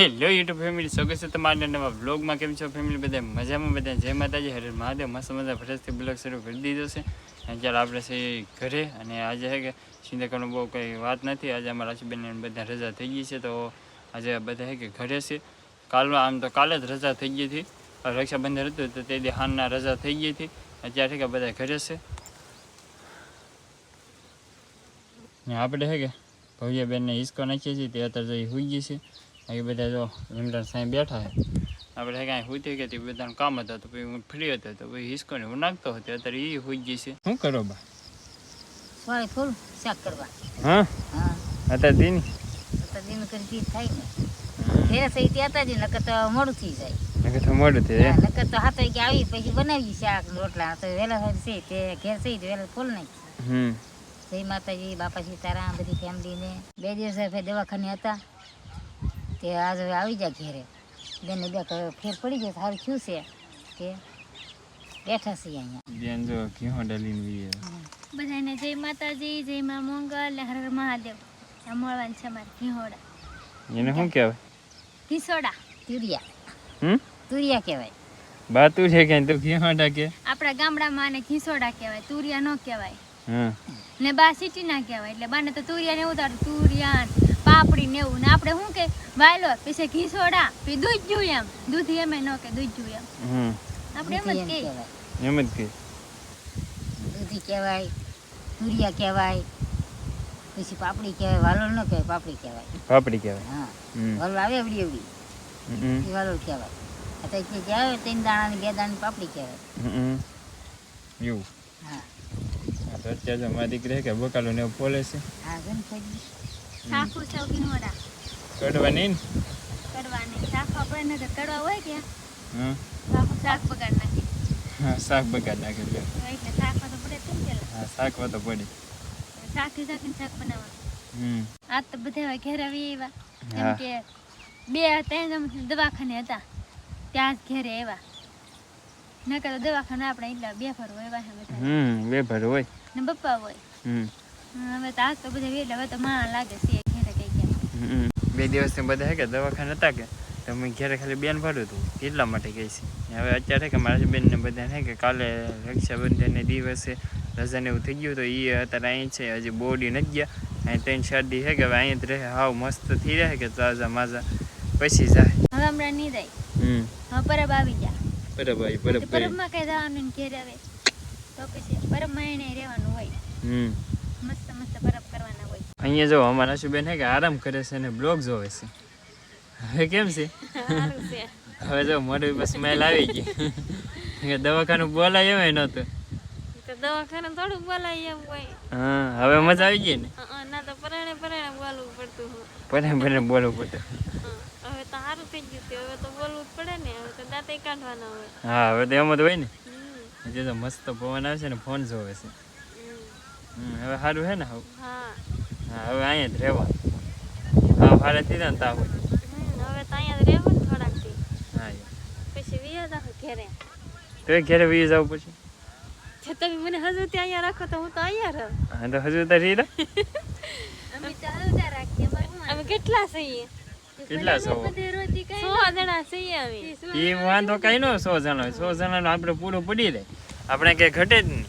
Hello YouTube family સ્વાગત છે તમારા નવા બ્લોગમાં કેમ છો ફેમિલી બધા મજામાં? બધા જય માતાજી. હરે મહાદેવ. મસ્ત મજા ફરજથી બ્લોગ શરૂ કરી દીધો છે. ચાલો આપણે છે ઘરે અને આજે છે કે સિંધકાનું બહુ કંઈ વાત નથી. આજે અમારા રાશિબેન બધા રજા થઈ ગઈ છે. તો આજે બધા છે કે ઘરે છે. કાલમાં આમ તો કાલે જ રજા થઈ ગઈ હતી. રક્ષાબંધન હતું તો તે હાનના રજા થઈ ગઈ હતી. અત્યારે છે કે બધા ઘરે છે. આપણે છે કે ભવ્યાબેનને હિસકો નાખીએ છીએ. તે અત્યારે જઈ હોઈ ગઈ છે. એ બધા જો લીમડા સાંઈ બેઠા છે. આપણે કાંઈ હોતી કે બધાનું કામ હતું તો પછી હું ફ્રી હતો તો પછી હિસકોને હું નાખતો હતો અત્યારે એ હોઈ ગઈ છે. શું કરો બા? સોય ફૂલ શાક કરવા. હા? હા. અત્યારે દીની? તો દિન કરી થાય ને. ઘેર ત્યાં જ નકર તો મોડું થઈ જાય. નકર તો મોડું થઈ નકર તો હાથે વાગે આવી પછી બનાવી શાક રોટલા. તો વહેલા હોય છે તે ઘેર ફૂલ નાખી. હમ. જય માતાજી બાપા સીતારામ બધી ફેમિલીને બે દિવસ દવાખાને હતા. તે આજ હવે આવી જાય ઘેરે. બેન બે ફેર પડી જાય સારું થયું છે કે બેઠા છીએ અહીંયા. બેન જો ઘીહો ડલીને વીએ. બધાને જય માતાજી જય મા મંગલ ને હર હર મહાદેવ. આ મળવાનું છે અમારે ઘીહોડા. એને શું કહેવાય? ઘીસોડા. તુરિયા. હમ? તુરિયા કહેવાય. બાતું છે કે તો ઘીહોડા કે આપણા ગામડામાં આને ઘીસોડા કહેવાય તુરિયા ન કહેવાય. હમ ને બા સિટી ના કહેવાય એટલે બાને તો તુરિયા ને ઉતાર તુરિયા પાપડી ને એવું. ને આપણે શું કે વાયલો પછી ઘીસોડા પછી દૂધ જોઈએ એમ. દૂધ એમ ન કે દૂધ જોઈએ એમ. આપણે એમ જ કે. એમ જ કે. દૂધી કહેવાય તુરિયા કહેવાય પછી પાપડી કહેવાય વાલોળ ન કહેવાય પાપડી કહેવાય. પાપડી કહેવાય. હા. વાલો વાલોળ આવે એવડી એવડી. વાલોળ કહેવાય. અત્યારે જે જે આવે ત્રણ દાણાની બે દાણાની પાપડી કહેવાય. હમ. એવું. હા. અત્યારે મારી દીકરી કે બકાલો ને પોલે છે. હા ગણપતિ સાકુ સૌ વડા કડવા નહીં કડવા ને શાક આપણે ને કડવા હોય કે? હા. શાક બગાડ નાખી હા શાક બગાડ નાખે એટલે એટલે શાકમાં તો પડે ને પેલા હા શાક તો પડી. શાકી શાકીને શાક બનાવવા હમ. આ તો બધા ઘેર આવી આવ્યા. કેમ કે બે ત્રણ દવાખાને હતા. ત્યાં જ ઘેરે આવ્યા. નકર દવાખાના આપણે એટલા બે ફર હોય એવા બધા. હમ બે ભર હોય. ને બપ્પા હોય. હમ. હવે તો તો બધા વેલા હવે તો માં લાગે છે ઘેરે કઈ ગયા. બે બધા કે દવાખાને હતા કે તો મેં ઘરે ખાલી બેન ભર્યું હતું એટલા માટે કહી છે. હવે અત્યારે કે મારા બેનને બધા કે કાલે રક્ષાબંધનને દિવસે રજાને એવું થઈ ગયું તો એ અત્યારે અહીં છે. હજી બોડી નથી ગયા. અહીં ત્રણ શરદી છે કે હવે અહીં જ રહે. હાવ મસ્ત થઈ રહે કે તાજા માજા. પછી જાય. હવે હમણાં નહીં જાય. હમ. હવે પરબ આવી જા પરબ તો પરબ પરબમાં કઈ જવાનું ઘેર આવે. તો પછી પરબમાં એને રહેવાનું હોય. હમ મસ્ત મસ્ત પરબ કરવાના હોય અહીંયા જો અમારા શુબેન હે કે આરામ કરે છે અને બ્લોગ જોવે છે. હવે કેમ છે? હવે જો મોઢું પર સ્મેલ આવી ગઈ. કે દવાખાનું બોલાય એમ નહોતું. તો થોડું બોલાય એમ હોય. હા હવે મજા આવી ગઈ ને? ના તો પરાણે પરાણે બોલવું પડતું પડે પડે બોલવું પડતું હવે તો સારું થઈ ગયું હવે તો બોલવું જ પડે ને. હવે તો દાંતે કાઢવાના હોય. હા હવે તો એમ જ હોય ને? તો મસ્ત પવન આવે છે ને ફોન જોવે છે. હવે સારું છે ને હવે? હા. હા હવે અહીંયા જ રહેવા હા ભાડે થઈ જાય ને તા હોય. હવે તો અહીંયા જ રહેવું થોડાક દી હા પછી વિયા જાવ ઘેરે. તો ઘરે વી જવું પછી? તમે મને હજુ ત્યાં અહીંયા રાખો તો હું તો અહીંયા રહું. હા તો હજુ તો રહી રહ્યા. અમે ચાલતા રાખીએ અમે કેટલા છીએ? કેટલા સો સો જણા છીએ અમે. એ વાંધો કઈ નો સો જણા સો જણાનું આપણે પૂરું પડી રહે આપણે કઈ ઘટે જ નહીં.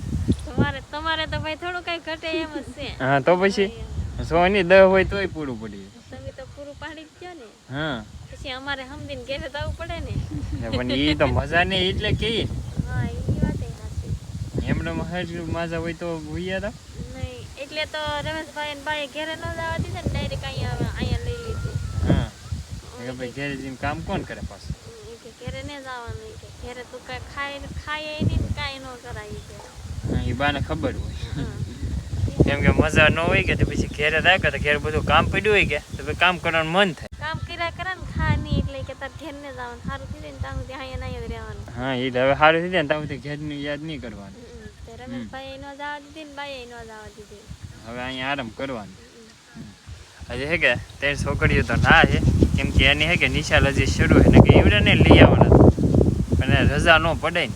તમારે તમારે તો ભાઈ થોડું કઈ ઘટે એમ જ છે. હા તો પછી? સોની દહ હોય તોય પૂરું પડી. તમે તો પૂરું પાડી જ ગયો ને. હા. પછી અમારે સમજીને ઘેરે જવું પડે ને. ને પણ ઈ તો મજા નહીં એટલે કે. હા ઈ વાત સાચી. એમનો મહાજ મજા હોય તો ભૂયા હતા નહીં એટલે તો રમેશભાઈ ને ભાઈ ઘેરે ન જવા દીધા ને ડાયરેક્ટ અહીંયા અહીંયા લઈ લીધું. હા. કે ભાઈ ઘેરે જઈને કામ કોણ કરે પાછું? ઘેરે ને જવાનું કે ઘેરે તું કઈ ખાય ખાય નહીં ને કાંઈ ન કરાય કે. એ બાને ખબર હોય. હા. કેમ કે મજા ન હોય કે પછી ઘેરે રાખે તો ઘેર બધું કામ પડ્યું હોય કે તો પછી કામ કરવાનું મન થાય. કામ કર્યા કરે ને ખા નહીં એટલે કે તાર ઘેર ને જવાનું. સારું થઈ જાય ને ત્યાં સુધી અહીંયા રહેવાનું. હા એ હવે સારું થઈ જાય ને ત્યાં સુધી ઘેરની યાદ નહીં કરવાની. તે રમેશભાઈ ન જવા દીધી ને બાઈએ ન જવા દીધી. હવે અહીંયા આરામ કરવાનું. હજી હે કે ત્રણ છોકરીઓ તો ના છે કેમ કે એની હે કે નિશાલ હજી શરૂ છે ને કે એવડે ને લઈ આવવાના. પણ રજા ન પડે ને.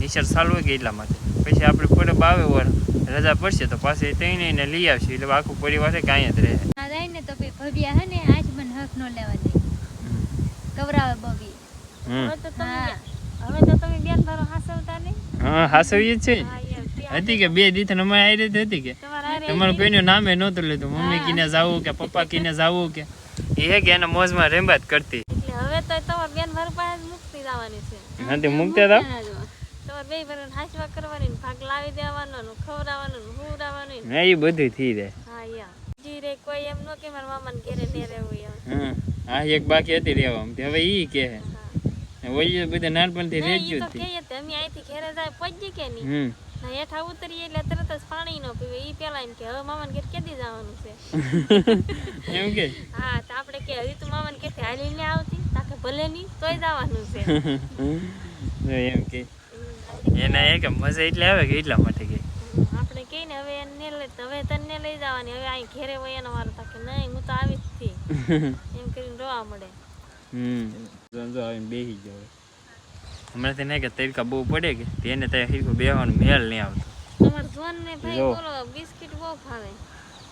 નિશાળ ચાલુ હોય કે એટલા માટે. પછી આપણે પરબ આવે વર રજા પડશે તો પાછી ત્રણેય ને લઈ આવશે. એટલે આખું પરિવાર કાંઈ કે જ રહે. જાય તો ભવ્યા હે ને આજ મને હક નો લેવા દે. કવરાવે બબી હવે તો તમે હવે તો તમે બેન ભરો હાસવતા નહીં? હા હાસવી છે હા યાર ત્યાં હતી કે બે દીથ અમારે આવી રીતે હતી કે? તમારા તમારું કોઈનું નામે નહોતું લીધું મમ્મી કીને જાવું કે પપ્પા કીને જાવું કે? એ હે કે એના મોજમાં રેમ્બાત કરતી. એટલે હવે તો તમારા બેન ભર પાસે મુક્તિ જવાની છે. નથી મૂકતા હતા તમારે બે હાસવા કરવાની ને ભાગ લાવી દેવાનો ને ખવડાવવાનું ને હુવડાવવાનું ને. એ બધું થઈ જાય. હા યાર જી રે કોઈ એમ ન કે મારા મામાને ઘેરે ને રહેવું એમ. હા એક બાકી હતી રહેવા હવે ઈ કે હે. બધા નાનપણથી નહીં, તો હતી અમે અહીંથી ઘેરે જાય પહોંચી કે નહીં ના હેઠા ઉતરીએ એટલે તરત જ પાણી નો પીવે. ઈ પેલા એમ કે હવે મામાને ઘેર કેદી જવાનું છે? એમ કે? હા તો આપણે કે હજી તું મામાને ઘેરથી હાલીને આવતી તાકે ભલે નહીં તોય જવાનું છે. એમ કે. એના એ કે મજા એટલે આવે કે એટલા માટે કે. આપણે કહીએ ને હવે એને લઈ હવે તને લઈ જવાની હવે અહીં ઘેરે હોય એનો વારો તાકે નહીં હું તો આવી જ થી એમ કરીને રોવા મળે. હમ. જો આવીને બેસી ગયો હમણાં તેને કે તરીકા બહુ પડે કે તેને ત્યાં હીરકો બેહવાનું મેળ નહીં આવતો. તમારા જોન ને ભાઈ બોલો બિસ્કિટ બહુ ભાવે.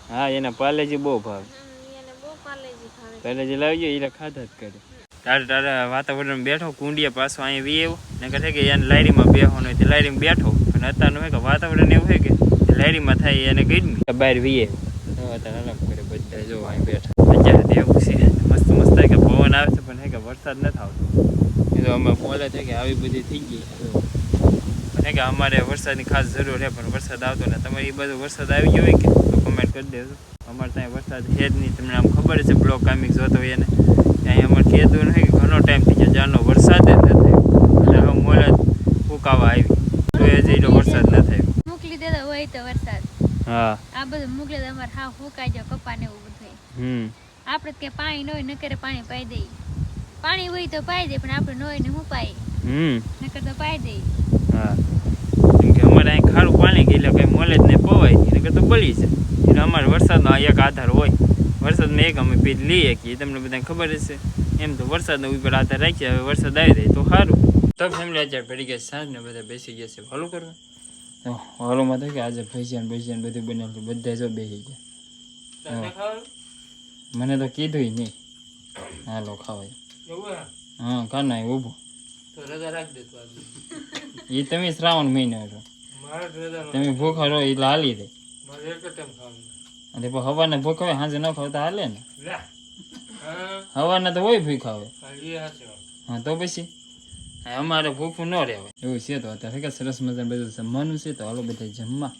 હા એના પાલેજી બહુ ભાવે. એને બહુ પાલેજી ભાવે. પાલેજી લાવજો એટલે ખાધા જ કરે. તારે તારે વાતાવરણ બેઠો, કુંડિયા પાછો અહીંયા વી આવ્યો. ને કહે કે એને લાયરીમાં બેહવાનું હોય તે લાયરીમાં બેઠો. અને અત્યારનું હોય કે વાતાવરણ એવું હોય કે લાયરીમાં થાય એને ગરમી. બહાર વીએ અત્યારે બધા જો અહીં બેઠા. એવું છે. મસ્ત મસ્ત કે પવન આવે છે, પણ હે કે વરસાદ નથી આવતો. તો અમે બોલે છે કે આવી બધી થઈ ગઈ. હે કે અમારે વરસાદની ખાસ જરૂર છે, પણ વરસાદ આવતો ને તમારે એ બધો વરસાદ આવી ગયો હોય કે? કમેન્ટ કરી દેજો. અમારે ત્યાં વરસાદ છે જ નહીં. તમને આમ ખબર છે બ્લોક કામિક જોતો હોય એને. ત્યાં અમારે કહેતું નથી કે ઘણો ટાઈમ થઈ ગયો જારનો વરસાદ જ ન થયો એટલે હવે મોલે ફૂંકાવા આવી. તો એ હજી વરસાદ ન થાય મોકલી દેતા હોય તો વરસાદ. હા. આ બધું મોકલી દે અમારે હા ફૂંકાઈ જાય કપા ને એવું બધું હમ. આપણે કે પાણી ન હોય નકરે પાણી પાઈ દઈ પાણી હોય તો પાઈ દે પણ આપણે ન હોય ને હું પાઈ? હમ. નકર તો પાઈ દઈ હા. કેમ કે અમારે અહીં ખારું પાણી ગયેલા કઈ મોલે જ નહીં પવાય. એને કરતાં બળી છે એટલે અમારે વરસાદનો એક આધાર હોય. વરસાદમાં એક અમે પીધ લઈએ કે તમને બધાને ખબર છે એમ તો વરસાદનો ઉપર આધાર રાખીએ હવે વરસાદ આવી જાય તો સારું. તો ફેમિલી અત્યારે પડી ગયા સાંજને બધા બેસી ગયા છે હાલું કરવા. તો હોલોમાં તો કે આજે ભજીયાન ભજીયાન બધું બનેલું બધા જો બેસી ગયા. મને તો કીધું નહીં. હાલો ખાવાય. હા કાના ઊભો. એ તમે શ્રાવણ મહિનો તમે ભૂખા રહો એટલે હાલી દે. અને પછી હવાના ભૂખ હોય સાંજે ન ખાવ તો હાલે ને. હવાના તો હોય ભૂખ આવે હા તો પછી? અમારે ભૂખું ન રહેવાય. એવું છે તો અત્યારે. સરસ મજાનું બધું જમવાનું છે તો હાલો બધા જમવા.